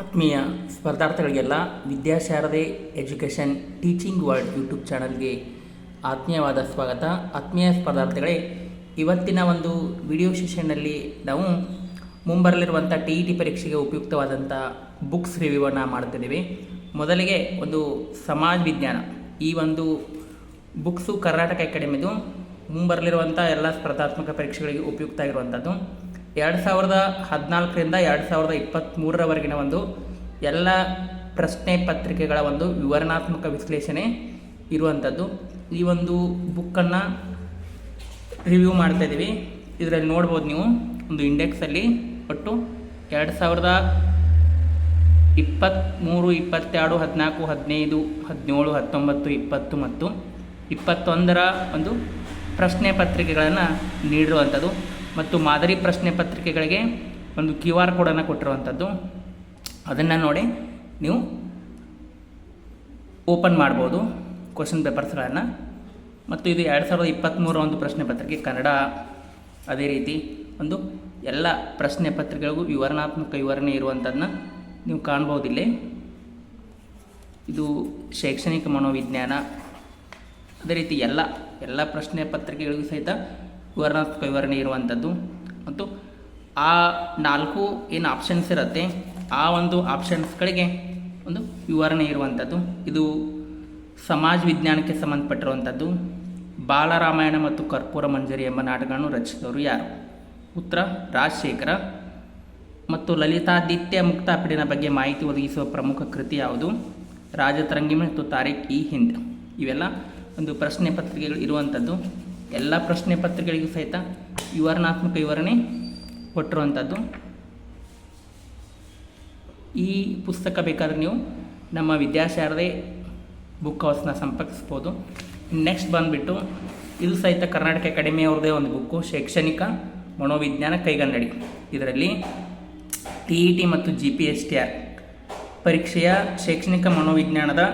ಆತ್ಮೀಯ ಸ್ಪರ್ಧಾರ್ಥಿಗಳಿಗೆಲ್ಲ Vidyasharade education teaching world YouTube ಚಾನಲ್ಗೆ ಆತ್ಮೀಯವಾದ ಸ್ವಾಗತ. ಆತ್ಮೀಯ ಸ್ಪರ್ಧಾರ್ಥಿಗಳೇ, ಇವತ್ತಿನ ಒಂದು ವಿಡಿಯೋ ಸೆಷನ್ನಲ್ಲಿ ನಾವು ಮುಂಬರಲಿರುವಂಥ ಟಿ ಇ ಟಿ ಪರೀಕ್ಷೆಗೆ ಉಪಯುಕ್ತವಾದಂಥ ಬುಕ್ಸ್ ರಿವ್ಯೂವನ್ನು ಮಾಡ್ತಿದ್ದೀವಿ. ಮೊದಲಿಗೆ ಒಂದು ಸಮಾಜ ವಿಜ್ಞಾನ, ಈ ಒಂದು ಬುಕ್ಸು ಕರ್ನಾಟಕ ಅಕಾಡೆಮಿದು ಮುಂಬರಲಿರುವಂಥ ಎಲ್ಲ ಸ್ಪರ್ಧಾತ್ಮಕ ಪರೀಕ್ಷೆಗಳಿಗೆ ಉಪಯುಕ್ತ ಆಗಿರುವಂಥದ್ದು. ಎರಡು ಸಾವಿರದ ಹದಿನಾಲ್ಕರಿಂದ ಎರಡು ಸಾವಿರದ ಇಪ್ಪತ್ತ್ಮೂರರವರೆಗಿನ ಒಂದು ಎಲ್ಲ ಪ್ರಶ್ನೆ ಪತ್ರಿಕೆಗಳ ಒಂದು ವಿವರಣಾತ್ಮಕ ವಿಶ್ಲೇಷಣೆ ಇರುವಂಥದ್ದು. ಈ ಒಂದು ಬುಕ್ಕನ್ನು ರಿವ್ಯೂ ಮಾಡ್ತಾ ಇದ್ದೀವಿ. ಇದರಲ್ಲಿ ನೋಡ್ಬೋದು ನೀವು ಒಂದು ಇಂಡೆಕ್ಸಲ್ಲಿ. ಒಟ್ಟು ಎರಡು ಸಾವಿರದ ಇಪ್ಪತ್ತ್ಮೂರು ಇಪ್ಪತ್ತೆರಡು, ಹದಿನಾಲ್ಕು, ಹದಿನೈದು, ಹದಿನೇಳು, ಹತ್ತೊಂಬತ್ತು, ಇಪ್ಪತ್ತು ಮತ್ತು ಇಪ್ಪತ್ತೊಂದರ ಒಂದು ಪ್ರಶ್ನೆ ಪತ್ರಿಕೆಗಳನ್ನು ನೀಡಿರುವಂಥದ್ದು. ಮತ್ತು ಮಾದರಿ ಪ್ರಶ್ನೆ ಪತ್ರಿಕೆಗಳಿಗೆ ಒಂದು ಕ್ಯೂ ಆರ್ ಕೋಡನ್ನು ಕೊಟ್ಟಿರುವಂಥದ್ದು. ಅದನ್ನು ನೋಡಿ ನೀವು ಓಪನ್ ಮಾಡ್ಬೋದು ಕ್ವಶನ್ ಪೇಪರ್ಸ್ಗಳನ್ನು. ಮತ್ತು ಇದು ಎರಡು ಸಾವಿರದ ಇಪ್ಪತ್ತ್ಮೂರ ಒಂದು ಪ್ರಶ್ನೆ ಪತ್ರಿಕೆ ಕನ್ನಡ ಅದೇ ರೀತಿ ಒಂದು ಎಲ್ಲ ಪ್ರಶ್ನೆ ಪತ್ರಿಕೆಗಳಿಗೂ ವಿವರಣಾತ್ಮಕ ವಿವರಣೆ ಇರುವಂಥದ್ದನ್ನ ನೀವು ಕಾಣ್ಬೋದಿಲ್ಲಿ. ಇದು ಶೈಕ್ಷಣಿಕ ಮನೋವಿಜ್ಞಾನ. ಅದೇ ರೀತಿ ಎಲ್ಲ ಎಲ್ಲ ಪ್ರಶ್ನೆ ಪತ್ರಿಕೆಗಳಿಗೂ ಸಹಿತ ವಿವರಣಾತ್ಮಕ ವಿವರಣೆ ಇರುವಂಥದ್ದು. ಮತ್ತು ಆ ನಾಲ್ಕು ಏನು ಆಪ್ಷನ್ಸ್ ಇರುತ್ತೆ, ಆ ಒಂದು ಆಪ್ಷನ್ಸ್ಗಳಿಗೆ ಒಂದು ವಿವರಣೆ ಇರುವಂಥದ್ದು. ಇದು ಸಮಾಜ ವಿಜ್ಞಾನಕ್ಕೆ ಸಂಬಂಧಪಟ್ಟಿರುವಂಥದ್ದು. ಬಾಲರಾಮಾಯಣ ಮತ್ತು ಕರ್ಪೂರ ಮಂಜರಿ ಎಂಬ ನಾಟಕಗಳನ್ನು ರಚಿಸಿದವರು ಯಾರು? ಉತ್ತರ, ರಾಜಶೇಖರ. ಮತ್ತು ಲಲಿತಾದಿತ್ಯ ಮುಕ್ತಾಪಿಡಿನ ಬಗ್ಗೆ ಮಾಹಿತಿ ಒದಗಿಸುವ ಪ್ರಮುಖ ಕೃತಿ ಯಾವುದು? ರಾಜತರಂಗಿ ಮತ್ತು ತಾರೀಖ್ ಇ ಹಿಂದ್. ಇವೆಲ್ಲ ಒಂದು ಪ್ರಶ್ನೆ ಪತ್ರಿಕೆಗಳು ಇರುವಂಥದ್ದು. ಎಲ್ಲ ಪ್ರಶ್ನೆ ಪತ್ರಿಕೆಗಳಿಗೂ ಸಹಿತ ವಿವರಣಾತ್ಮಕ ವಿವರಣೆ ಕೊಟ್ಟಿರುವಂಥದ್ದು. ಈ ಪುಸ್ತಕ ಬೇಕಾದರೆ ನೀವು ನಮ್ಮ ವಿದ್ಯಾಶಾರದೆ ಬುಕ್ ಹೌಸ್ನ ಸಂಪರ್ಕಿಸ್ಬೋದು. ನೆಕ್ಸ್ಟ್ ಬಂದುಬಿಟ್ಟು, ಇದು ಸಹಿತ ಕರ್ನಾಟಕ ಅಕಾಡೆಮಿ ಅವ್ರದ್ದೇ ಒಂದು ಬುಕ್ಕು, ಶೈಕ್ಷಣಿಕ ಮನೋವಿಜ್ಞಾನ ಕೈಗನ್ನಡಿ. ಇದರಲ್ಲಿ ಟಿ ಇ ಟಿ ಮತ್ತು G P S T R ಪರೀಕ್ಷೆಯ ಶೈಕ್ಷಣಿಕ ಮನೋವಿಜ್ಞಾನದ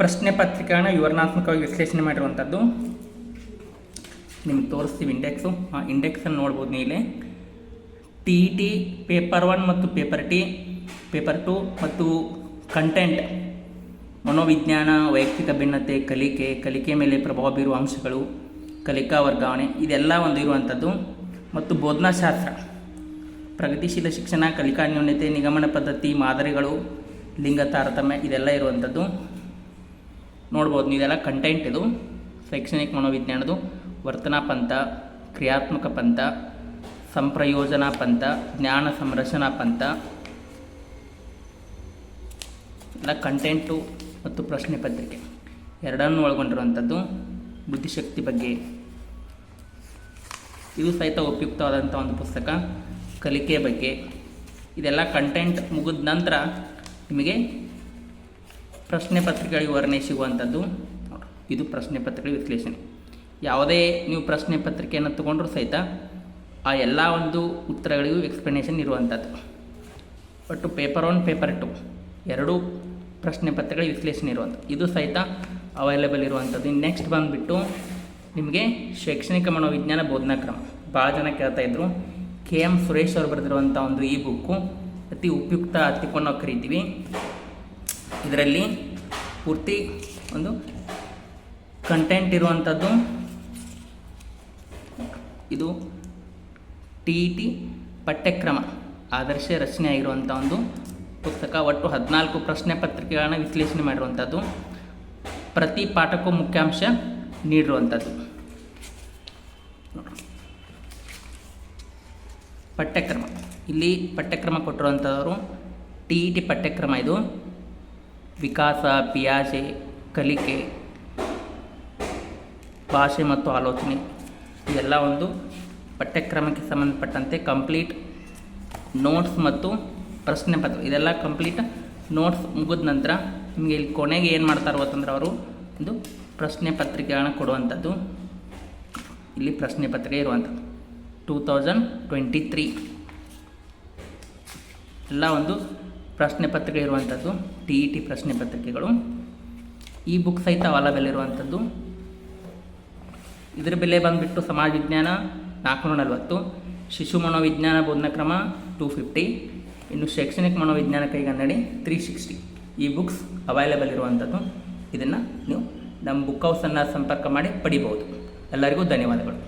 ಪ್ರಶ್ನೆ ಪತ್ರಿಕೆಯನ್ನು ವಿವರಣಾತ್ಮಕವಾಗಿ ವಿಶ್ಲೇಷಣೆ ಮಾಡಿರುವಂಥದ್ದು. ನಿಮ್ಗೆ ತೋರಿಸ್ತೀವಿ ಇಂಡೆಕ್ಸು ಆ ಇಂಡೆಕ್ಸನ್ನು ನೋಡ್ಬೋದು ನೀಲೆ T E T paper one ಮತ್ತು ಪೇಪರ್ ಟಿ ಪೇಪರ್ ಟು ಮತ್ತು ಕಂಟೆಂಟ್ ಮನೋವಿಜ್ಞಾನ, ವೈಯಕ್ತಿಕ ಭಿನ್ನತೆ, ಕಲಿಕೆ ಕಲಿಕೆ ಮೇಲೆ ಪ್ರಭಾವ ಬೀರುವ ಅಂಶಗಳು, ಕಲಿಕಾ ವರ್ಗಾವಣೆ, ಇದೆಲ್ಲ ಒಂದು ಇರುವಂಥದ್ದು ಮತ್ತು ಬೋಧನಾಶಾಸ್ತ್ರ. ಪ್ರಗತಿಶೀಲ ಶಿಕ್ಷಣ, ಕಲಿಕಾ ನ್ಯೂನ್ಯತೆ ನಿಗಮನ ಪದ್ಧತಿ, ಮಾದರಿಗಳು, ಲಿಂಗ ತಾರತಮ್ಯ, ಇದೆಲ್ಲ ಇರುವಂಥದ್ದು ನೋಡ್ಬೋದು ಇದೆಲ್ಲ ಕಂಟೆಂಟ್ ಇದು. ಶೈಕ್ಷಣಿಕ ಮನೋವಿಜ್ಞಾನದು ವರ್ತನಾ ಪಂಥ, ಕ್ರಿಯಾತ್ಮಕ ಪಂಥ, ಸಂಪ್ರಯೋಜನಾ ಪಂಥ, ಜ್ಞಾನ ಸಂರಚನಾ ಪಂಥ, ಎಲ್ಲ ಕಂಟೆಂಟು ಮತ್ತು ಪ್ರಶ್ನೆ ಪತ್ರಿಕೆ. ಎರಡನ್ನೂ ಒಳಗೊಂಡಿರುವಂಥದ್ದು ಬುದ್ಧಿಶಕ್ತಿ ಬಗ್ಗೆ. ಇದು ಸಹಿತ ಉಪಯುಕ್ತವಾದಂಥ ಒಂದು ಪುಸ್ತಕ, ಕಲಿಕೆ ಬಗ್ಗೆ. ಇದೆಲ್ಲ ಕಂಟೆಂಟ್ ಮುಗಿದ ನಂತರ ನಿಮಗೆ ಪ್ರಶ್ನೆ ಪತ್ರಿಕೆಗಳ ವಿವರಣೆ ಸಿಗುವಂಥದ್ದು. ಇದು ಪ್ರಶ್ನೆ ಪತ್ರಿಕೆ ವಿಶ್ಲೇಷಣೆ. ಯಾವುದೇ ನೀವು ಪ್ರಶ್ನೆ ಪತ್ರಿಕೆಯನ್ನು ತಗೊಂಡ್ರೂ ಸಹಿತ ಆ ಎಲ್ಲ ಒಂದು ಉತ್ತರಗಳಿಗೂ ಎಕ್ಸ್ಪ್ಲನೇಷನ್ ಇರುವಂಥದ್ದು. ಒಟ್ಟು ಪೇಪರ್ ಒನ್ ಪೇಪರ್ ಟು ಎರಡೂ ಪ್ರಶ್ನೆ ಪತ್ರಿಕೆಗಳ ವಿಶ್ಲೇಷಣೆ ಇರುವಂಥದ್ದು. ಇದು ಸಹಿತ ಅವೈಲೇಬಲ್ ಇರುವಂಥದ್ದು. ಇನ್ನು ನೆಕ್ಸ್ಟ್ ಬಂದುಬಿಟ್ಟು ನಿಮಗೆ ಶೈಕ್ಷಣಿಕ ಮನೋವಿಜ್ಞಾನ ಬೋಧನಾ ಕ್ರಮ. ಭಾಳ ಜನ ಕೇಳ್ತಾ ಇದ್ದರು ಕೆ ಎಂ ಸುರೇಶ್ ಅವರು ಬರೆದಿರುವಂಥ ಒಂದು ಈ ಬುಕ್ಕು ಅತಿ ಉಪಯುಕ್ತ ಹತ್ತಿಕೊಂಡು ನಾವು ಕರಿತೀವಿ. ಇದರಲ್ಲಿ ಪೂರ್ತಿ ಒಂದು ಕಂಟೆಂಟ್ ಇರುವಂಥದ್ದು. ಇದು ಟಿ ಇ ಟಿ ಪಠ್ಯಕ್ರಮ, ಆದರ್ಶ ರಚನೆ ಆಗಿರುವಂಥ ಒಂದು ಪುಸ್ತಕ. ಒಟ್ಟು ಹದಿನಾಲ್ಕು ಪ್ರಶ್ನೆ ಪತ್ರಿಕೆಗಳನ್ನು ವಿಶ್ಲೇಷಣೆ ಮಾಡಿರುವಂಥದ್ದು ಪ್ರತಿ ಪಾಠಕ್ಕೂ ಮುಖ್ಯಾಂಶ ನೀಡಿರುವಂಥದ್ದು ಪಠ್ಯಕ್ರಮ. ಇಲ್ಲಿ ಪಠ್ಯಕ್ರಮ ಕೊಟ್ಟಿರುವಂಥವರು ಟಿ ಇ ಟಿ ಪಠ್ಯಕ್ರಮ ಇದು. ವಿಕಾಸ ಪಿಯಾಜೆ ಕಲಿಕೆ, ಭಾಷೆ ಮತ್ತು ಆಲೋಚನೆ. ಇದೆಲ್ಲ ಒಂದು ಪಠ್ಯಕ್ರಮಕ್ಕೆ ಸಂಬಂಧಪಟ್ಟಂತೆ ಕಂಪ್ಲೀಟ್ ನೋಟ್ಸ್ ಮತ್ತು ಪ್ರಶ್ನೆ ಪತ್ರ. ಇದೆಲ್ಲ ಕಂಪ್ಲೀಟ್ ನೋಟ್ಸ್ ಮುಗಿದ ನಂತರ ನಿಮಗೆ ಇಲ್ಲಿ ಕೊನೆಗೆ ಏನು ಮಾಡ್ತಾರೋ ಅಂತಂದ್ರೆ ಅವರು ಒಂದು ಪ್ರಶ್ನೆ ಪತ್ರಿಕೆಗಳನ್ನ ಕೊಡುವಂಥದ್ದು. ಇಲ್ಲಿ ಪ್ರಶ್ನೆ ಪತ್ರಿಕೆ ಇರುವಂಥದ್ದು. ಟೂ ತೌಸಂಡ್ ಟ್ವೆಂಟಿ ತ್ರೀ ಎಲ್ಲ ಒಂದು ಪ್ರಶ್ನೆ ಪತ್ರಿಕೆ ಇರುವಂಥದ್ದು. ಟಿ ಇ ಟಿ ಪ್ರಶ್ನೆ ಪತ್ರಿಕೆಗಳು. ಈ ಬುಕ್ ಸಹಿತ ಅವೈಲೇಬಲ್ ಇರುವಂಥದ್ದು ಇದರ ಬೆಲೆ ಬಂದುಬಿಟ್ಟು ಸಮಾಜ ವಿಜ್ಞಾನ ನಾಲ್ಕುನೂರ ನಲವತ್ತು, ಶಿಶು ಮನೋವಿಜ್ಞಾನ ಬೋಧನಾ ಕ್ರಮ ಟೂ ಫಿಫ್ಟಿ ಇನ್ನು ಶೈಕ್ಷಣಿಕ ಮನೋವಿಜ್ಞಾನ ಕೈಗನ್ನಡಿ ತ್ರೀ ಸಿಕ್ಸ್ಟಿ ಈ ಬುಕ್ಸ್ ಅವೈಲೇಬಲ್ ಇರುವಂಥದ್ದು. ಇದನ್ನು ನೀವು ನಮ್ಮ ಬುಕ್ ಹೌಸನ್ನು ಸಂಪರ್ಕ ಮಾಡಿ ಪಡಿಬೋದು ಎಲ್ಲರಿಗೂ ಧನ್ಯವಾದಗಳು.